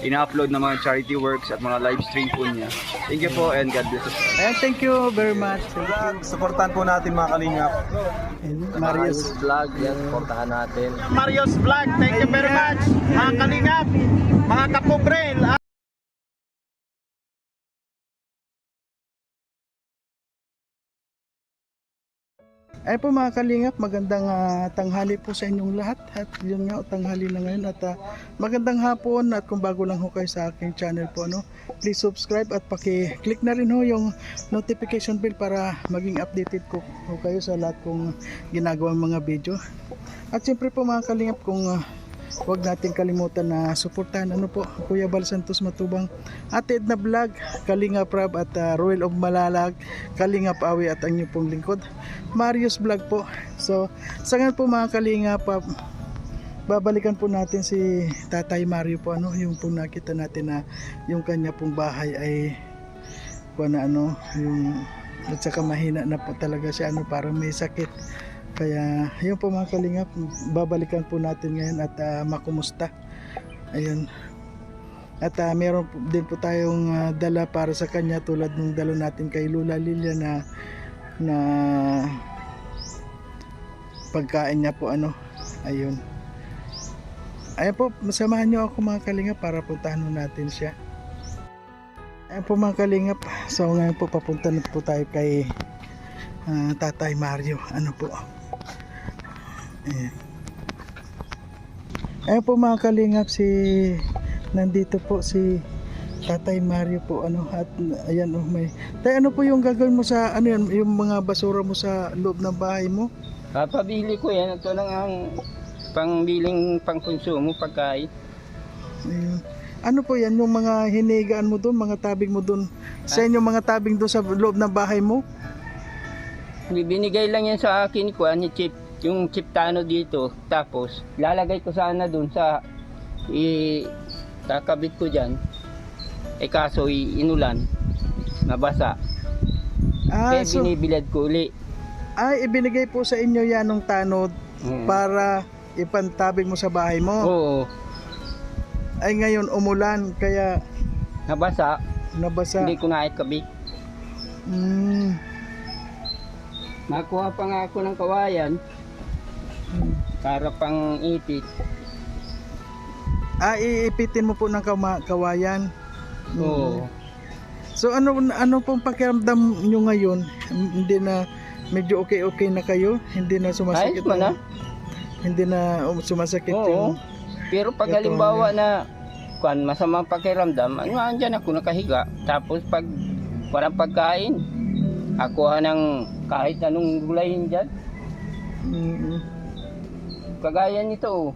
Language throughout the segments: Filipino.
ina-upload na mga charity works at mga live stream po niya. Thank you po and God bless us. Ayan, thank you very much. You. Supportan po natin mga kalingap. And Marius. vlog, yan, supportahan natin. Mario's Vlog, thank you very much. Mga kalingap, mga kapobre, Ay po mga kalingap, magandang ah, tanghali po sa inyong lahat. At yun nga, tanghali na ngayon. At ah, magandang hapon. At kung bago lang ho kayo sa aking channel po ano, please subscribe at paki-click na rin ho yung notification bell para maging updated ko ho kayo sa lahat kong ginagawang mga video. At siyempre po mga kalingap kung ah, Huwag natin kalimutan na suportahan. Ano po Kuya Bal Santos Matubang Ate Edna Vlog Kalinga Prab at uh, Royal of Malalag Kalinga Pawi at ang inyong pong lingkod. Marius Vlog po. So sa ngayon po mga Kalinga pa babalikan po natin si Tatay Mario po. Ano yung pong nakita natin na yung kanya pong bahay ay kuha na ano yung at saka mahina na po talaga siya. Ano parang may sakit kaya yun po mga kalingap, babalikan po natin ngayon at ah, makumusta. Ayun. At ah, meron din po tayong ah, dala para sa kanya tulad ng dala natin kay Lula Lilia na na pagkain niya po ano. Ayun. Ayun po, masamahan niyo ako mga kalingap para puntahan natin siya. Ayun po mga kalingap. So ngayon po papunta na po tayo kay ah, Tatay Mario. Ano po? Ayan. Ayun po mga kalingap si nandito po si Tatay Mario po ano at ayan oh may Tay ano po yung gagawin mo sa ano yan yung mga basura mo sa loob ng bahay mo? Papabili ko yan. Ito lang ang pangbiling pangkonsumo pagkain. Ano po yan yung mga hinigaan mo doon, mga tabing mo doon? Sa inyo mga tabing doon sa loob ng bahay mo? Binigay lang yan sa akin ko ni Chip. Yung chiptano dito. Tapos lalagay ko sana dun sa i kakabit ko dyan. Eh kaso inulan. Nabasa. Ah, Kaya so, binibilad ko uli. ay ibinigay po sa inyo yan ng tanod Mm. para ipantabing mo sa bahay mo. Oo. Ay ngayon umulan kaya Nabasa. nabasa. Hindi ko na ikabit. Mm. Nakuha pa nga ako ng kawayan. Para pang itik. Ah, iipitin mo po ng kama- kawayan. Mm. Oo. So ano ano pong pakiramdam nyo ngayon? Hindi na medyo okay-okay na kayo? Hindi na sumasakit Ayos mo na. Hindi na um, sumasakit Oo. yung Pero pag Ito, halimbawa na kuan masama pakiramdam, ano andyan ako nakahiga. Tapos pag walang pagkain, ako ng kahit anong gulayin dyan. mm, Kagaya nito, oh.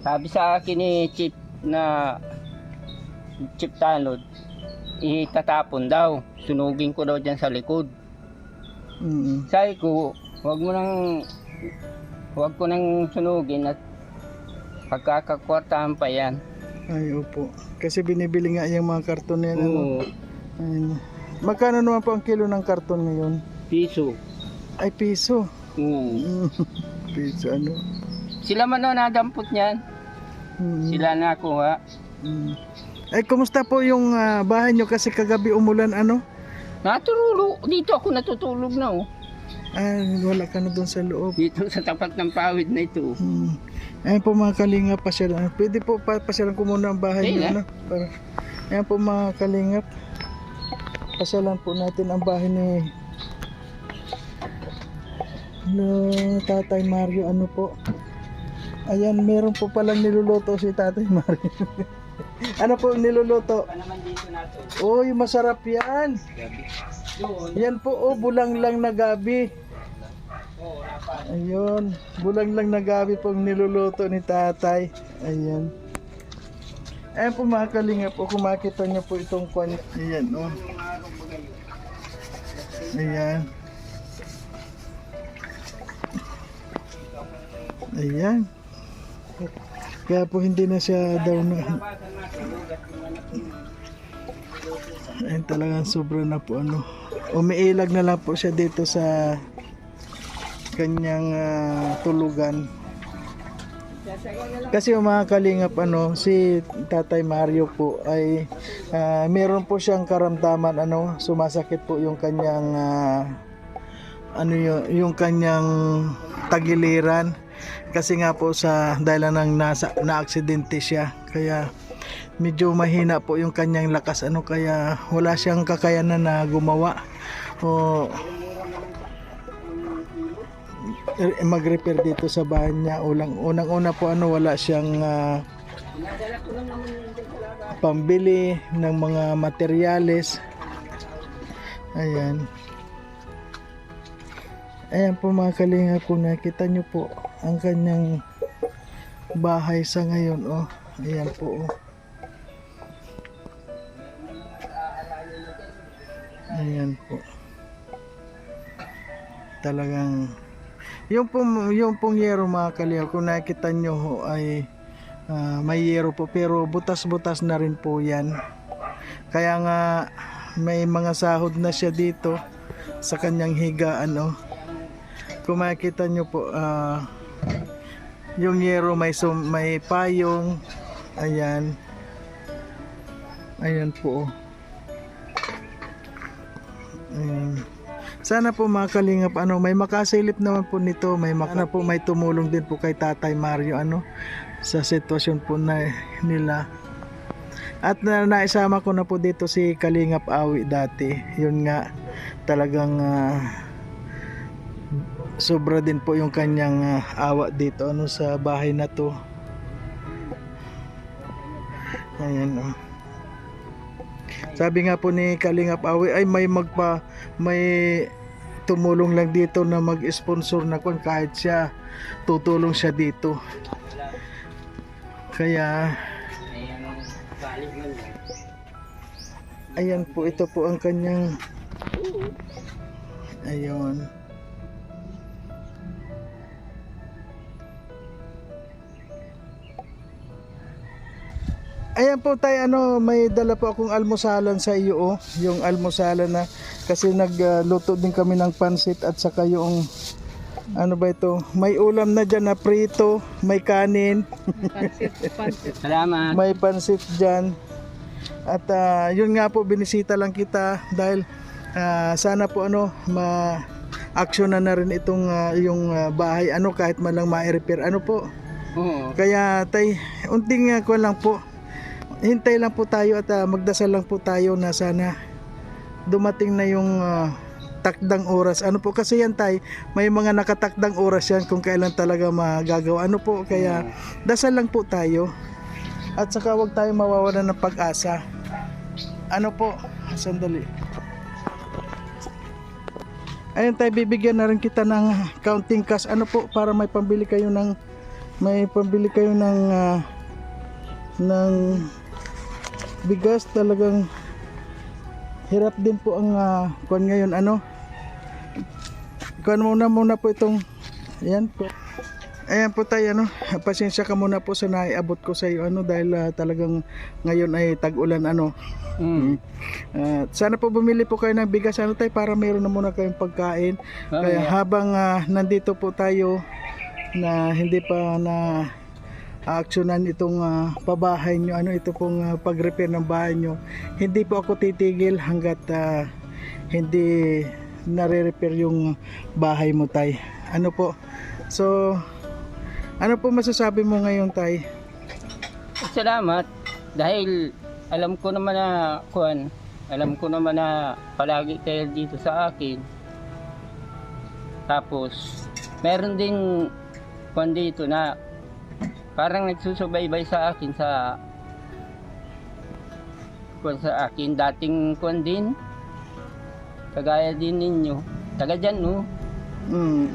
sabi sa akin ni Chip na Chip Tanod, itatapon daw. Sunugin ko daw dyan sa likod. mm, Sabi ko, wag mo nang wag ko nang sunugin at pagkakakwartahan pa yan. ay opo. Kasi binibili nga yung mga karton na yan. Ano? Oo, Ayun. Magkano naman po ang kilo ng karton ngayon? piso. Ay piso. Oo. Mm, piso ano? Sila man na nadampot niyan. Mm, Sila na kuha. mm. Ay kumusta po yung ah, bahay nyo kasi kagabi umulan ano? Natulog. Dito ako natutulog na oh. Ay wala ka na doon sa loob. Dito sa tapat ng pawid na ito. Hmm. Ayan po mga kalinga pasyalan. Pwede po pa pasyalan ko muna ang bahay Sige niyo. na. Ano? Para, ayan po mga kalingap. Pasyalan po natin ang bahay ni no, Tatay Mario. Ano po? Ayan, meron po palang niluluto si Tatay Mario. ano po niluluto? Oh, yung masarap yan. Yan po, oh, bulang lang na gabi. Ayun, bulang lang na gabi pong niluluto ni tatay. Ayan. Ayan po mga kalingap po, kung makita niyo po itong kwan. Ayan, oh. Ayan. Ayan. Kaya po hindi na siya daw na Ayun talagang sobra na po ano. Umiilag na lang po siya dito sa kanyang ah, tulugan. Kasi yung mga kalingap ano, si Tatay Mario po ay ah, meron po siyang karamdaman ano, sumasakit po yung kanyang ah, ano yung, yung kanyang tagiliran kasi nga po sa dahil ng nasa na aksidente siya kaya medyo mahina po yung kanyang lakas. Ano kaya wala siyang kakayanan na gumawa o mag-repair dito sa bahay niya. Ulang unang una po ano wala siyang ah, pambili ng mga materyales. Ayan. Ayan po mga kalinga po nakita nyo po ang kanyang bahay sa ngayon oh. Ayan po oh. Ayan po. Talagang yung pong, yung pong yero mga kalinga kung nakita nyo ho ay ah, may yero po pero butas-butas na rin po yan. Kaya nga may mga sahod na siya dito sa kanyang higaan oh. Kung makikita nyo po ah, yung yero may sum, may payong. Ayan. Ayan po. Ayan. Sana po mga kalingap ano may makasilip naman po nito. May makana po. may tumulong din po kay Tatay Mario ano sa sitwasyon po na nila. At na, naisama ko na po dito si Kalingap Awi dati. Yun nga talagang ah, sobra din po yung kanyang ah, awa dito ano sa bahay na to. Ayan oh. sabi nga po ni Kalingap Awi ay may magpa may tumulong lang dito na mag-sponsor na kung kahit siya tutulong siya dito. Kaya ayan po ito po ang kanyang ayun Ayan po tayo ano, may dala po akong almusalan sa iyo oh, yung almusalan na kasi nagluto din kami ng pansit at saka yung ano ba ito, may ulam na dyan na prito, may kanin, Salamat. may pansit dyan. At ah, yun nga po binisita lang kita dahil ah, sana po ano ma action na na rin itong ah, yung ah, bahay ano kahit man lang ma-repair ano po. Oo. Kaya tay, unting uh, ko lang po. Hintay lang po tayo at ah, magdasal lang po tayo na sana dumating na yung ah, takdang oras. Ano po kasi yan tay, may mga nakatakdang oras yan kung kailan talaga magagawa. Ano po, kaya dasal lang po tayo. At saka wag tayo mawawalan ng pag-asa. Ano po, sandali. Ayun tayo, bibigyan na rin kita ng counting cash. Ano po, para may pambili kayo ng may pambili kayo ng ah, ng bigas talagang hirap din po ang uh, kuan ngayon ano? Kuan muna muna po itong ayan po. Ayan po tayo ano? Pasensya ka muna po sa naiabot ko sa iyo ano? Dahil ah, talagang ngayon ay tag-ulan ano? Mm. Ah, sana po bumili po kayo ng bigas ano tayo para meron na muna kayong pagkain. Oh, kaya yeah. habang ah, nandito po tayo na hindi pa na aksyonan itong ah, pabahay nyo, ano ito pong ah, pag-repair ng bahay nyo, hindi po ako titigil hanggat ah, hindi nare-repair yung bahay mo tay. Ano po? So, ano po masasabi mo ngayon tay? Salamat dahil alam ko naman na kuan, alam ko naman na palagi kayo dito sa akin. Tapos meron din kuan dito na parang nagsusubaybay sa akin sa kuan sa akin dating kuan din kagaya din ninyo taga dyan no Mm.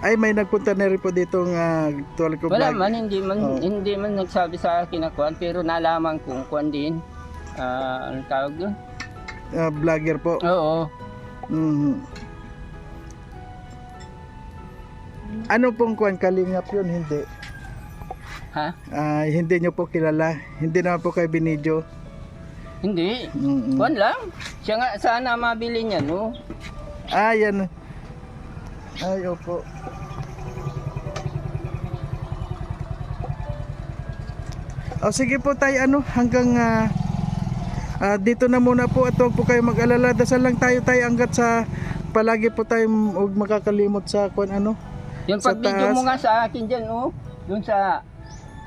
Ay may nagpunta na rin po dito nga tuwal ko Wala man, hindi man, Oh. hindi man nagsabi sa akin na kuan, pero nalaman kong kuan din. Ah, anong tawag doon? Ah, vlogger po. Oo. Mhm. Ano pong kuan kalingap yun? Hindi. Ha? Ah, hindi nyo po kilala. Hindi naman po kayo binidyo. Hindi. Mm-mm. Kuan lang. Siya nga sana mabili niya, no? Ah, yan. Ay, opo. O sige po tayo ano hanggang ah, ah, dito na muna po at huwag po kayo mag-alala. Dasal lang tayo tayo hanggat sa palagi po tayo huwag makakalimot sa kung ano. Yung Sa taas. mo nga sa akin dyan, oh. Doon sa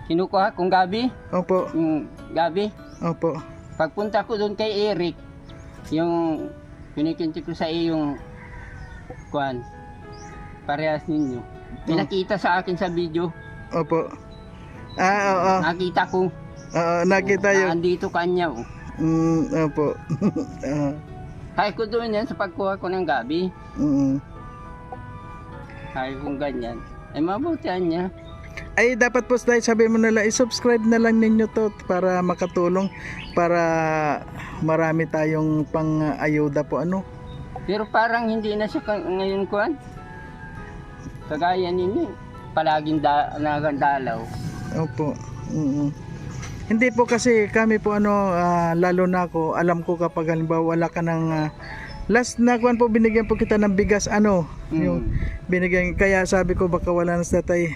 kinukuha kong gabi. Opo, Yung gabi. opo. Pagpunta ko doon kay Eric, yung pinikinti ko sa iyo yung kuan parehas ninyo. Pinakita sa akin sa video. Opo. Ah, oo. Nakita ko. Oo, nakita yun. Andito kanya. Oh. Mm, opo. Ah, Kaya ko doon yan sa pagkuha ko ng gabi. mm. Kaya kong ganyan. Ay mabutihan niya. Ay dapat po tayo sabi mo nila i-subscribe na lang ninyo to para makatulong para marami tayong pang ayuda po ano. Pero parang hindi na siya ngayon kuan. Kagaya ninyo. Palaging da nagandalaw. Opo. mm Hindi po kasi kami po ano ah, lalo na ako alam ko kapag halimbawa wala ka ng ah, last na kuan po binigyan po kita ng bigas ano Mm. yung binigyan kaya sabi ko baka wala na sa tatay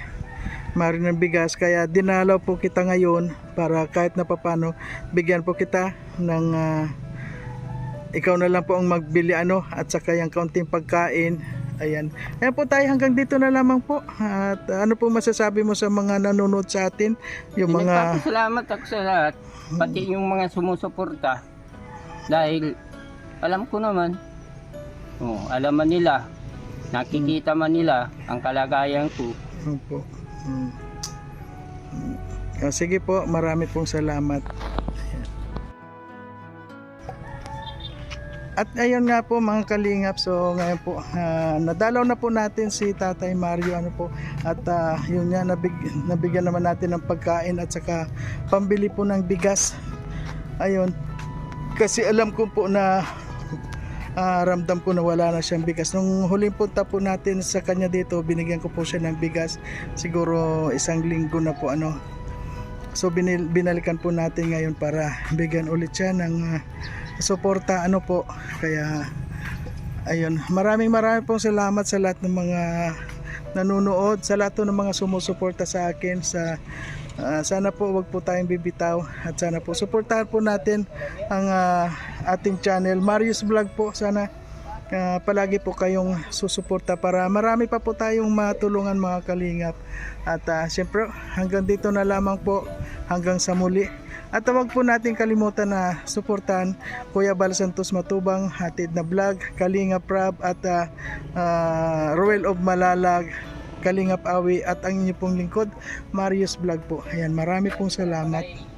mari ng bigas kaya dinalaw po kita ngayon para kahit na papano bigyan po kita ng ah, ikaw na lang po ang magbili ano at saka yung kaunting pagkain ayan ayan po tayo hanggang dito na lamang po at ano po masasabi mo sa mga nanonood sa atin yung mga Nagpapasalamat ako sa lahat. Pati yung mga sumusuporta. Dahil alam ko naman. Oh, alam man nila. Nakikita man nila ang kalagayan ko. Opo. Mm. Ah, sige po, marami pong salamat. At ayun nga po mga kalingap, so ngayon po, ah, nadalaw na po natin si Tatay Mario ano po, at ah, yun nga, nabig, nabigyan naman natin ng pagkain at saka pambili po ng bigas. Ayun, kasi alam ko po na ah, ramdam ko na wala na siyang bigas. Nung huling punta po natin sa kanya dito, binigyan ko po siya ng bigas. Siguro isang linggo na po ano. So binil, binalikan po natin ngayon para bigyan ulit siya ng ah, suporta ano po. Kaya ayun, maraming maraming pong salamat sa lahat ng mga nanonood, sa lahat ng mga sumusuporta sa akin sa Ah, sana po wag po tayong bibitaw at sana po suportahan po natin ang ah, ating channel. Marius Vlog po sana ah, palagi po kayong susuporta para marami pa po tayong matulungan mga kalingap. At uh, siyempre hanggang dito na lamang po hanggang sa muli. At huwag po natin kalimutan na suportahan Kuya Bal Santos Matubang, Hatid na Vlog, Kalingap Rab at uh, uh, Royal of Malalag Kalingap Awi at ang inyo pong lingkod Marius Vlog po. Ayan, marami pong salamat.